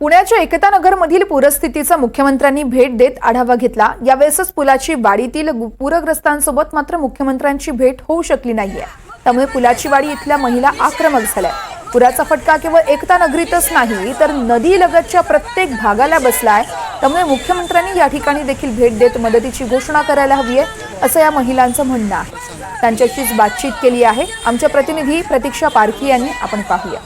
पुण्याच्या एकता नगर मधील पूरस्थितीचा मुख्यमंत्र्यांनी भेट देत आढावा घेतला. यावेळेसच पुलाची वाडीतील पूरग्रस्तांसोबत मात्र मुख्यमंत्र्यांची भेट होऊ शकली नाहीये. त्यामुळे पुलाची वाडी इथल्या महिला आक्रमक झाल्या. पुराचा फटका केवळ एकता नगरीतच नाही तर नदी लगतच्या प्रत्येक भागाला बसलाय. त्यामुळे मुख्यमंत्र्यांनी या ठिकाणी देखील भेट देत मदतीची घोषणा करायला हवी आहे असं या महिलांचं म्हणणं आहे. त्यांच्याशीच बातचीत केली आहे. आमच्या प्रतिनिधी प्रतीक्षा पारखी यांनी आपण पाहूया.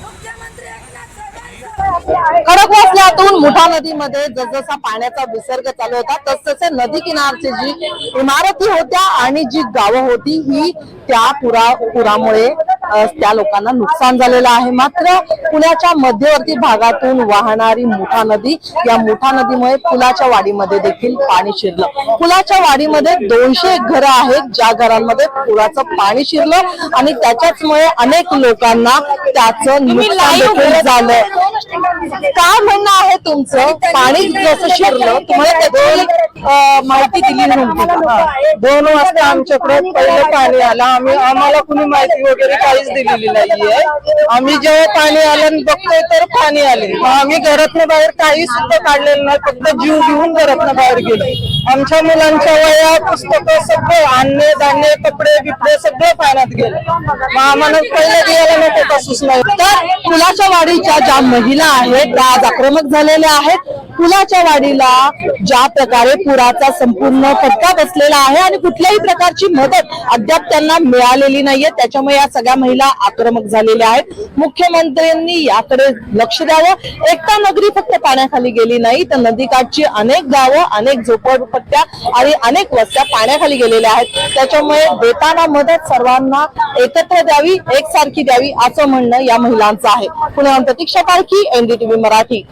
खडकवासल्यातून मुठा नदीमध्ये जसजसा पाण्याचा विसर्ग चालू होता तसतसे नदी किनारची जी इमारती होत्या आणि जी गावं होती ही त्या पुरा पुरामुळे त्या लोकांना नुकसान झालेलं आहे. मात्र पुण्याच्या मध्यवर्ती भागातून वाहणारी मुठा नदी या मुठा नदीमुळे पुलाच्या वाडीमध्ये देखील पाणी शिरलं. पुलाच्या वाडीमध्ये दोनशे घरं आहेत ज्या घरांमध्ये पुराचं पाणी शिरलं आणि त्याच्याचमुळे अनेक लोकांना त्याचं नुकसान देखील झालं काय म्हणणं आहे तुमचं? पाणी जसं शिरलं तुम्हाला त्याची माहिती दिली नव्हती? दोन वाजता आमच्याकडे पहिलं पाणी आलं. आम्ही आम्हाला कुणी माहिती वगैरे काहीच दिलेली नाहीये. आम्ही जेव्हा पाणी आलं बघतोय तर पाणी आले. आम्ही घरातनं बाहेर काही सुद्धा काढलेलं नाही. फक्त जीव घेऊन घरातनं बाहेर गेलो. आमच्या मुलांच्या वया पुस्तकं सगळं अन्य धान्य कपडे बिपडे सगळं पाण्यात गेलं. मग आम्हाला पहिलं द्यायला नको का सुचणार तर पुलाच्या वाडीच्या ज्या महिला आहेत त्या आज आक्रमक झालेल्या आहेत. पुलाच्या वाडीला ज्या प्रकारे पुराचा संपूर्ण फटका बसलेला आहे आणि कुठल्याही प्रकारची मदत अद्याप त्यांना मिळालेली नाहीये त्याच्यामुळे या सगळ्या महिला आक्रमक झालेल्या आहेत. मुख्यमंत्र्यांनी याकडे लक्ष द्यावं. एकता नगरी फक्त पाण्याखाली गेली नाही तर नदीकाठची अनेक गावं अनेक झोपडपट्ट्या आणि अनेक वस्त्या पाण्याखाली गेलेल्या आहेत. त्याच्यामुळे देताना मदत सर्वांना एकत्र द्यावी एकसारखी द्यावी असं म्हणणं या महिलांचं आहे. पुण्याहून प्रतीक्षा पारखी तुम्ही मराठी.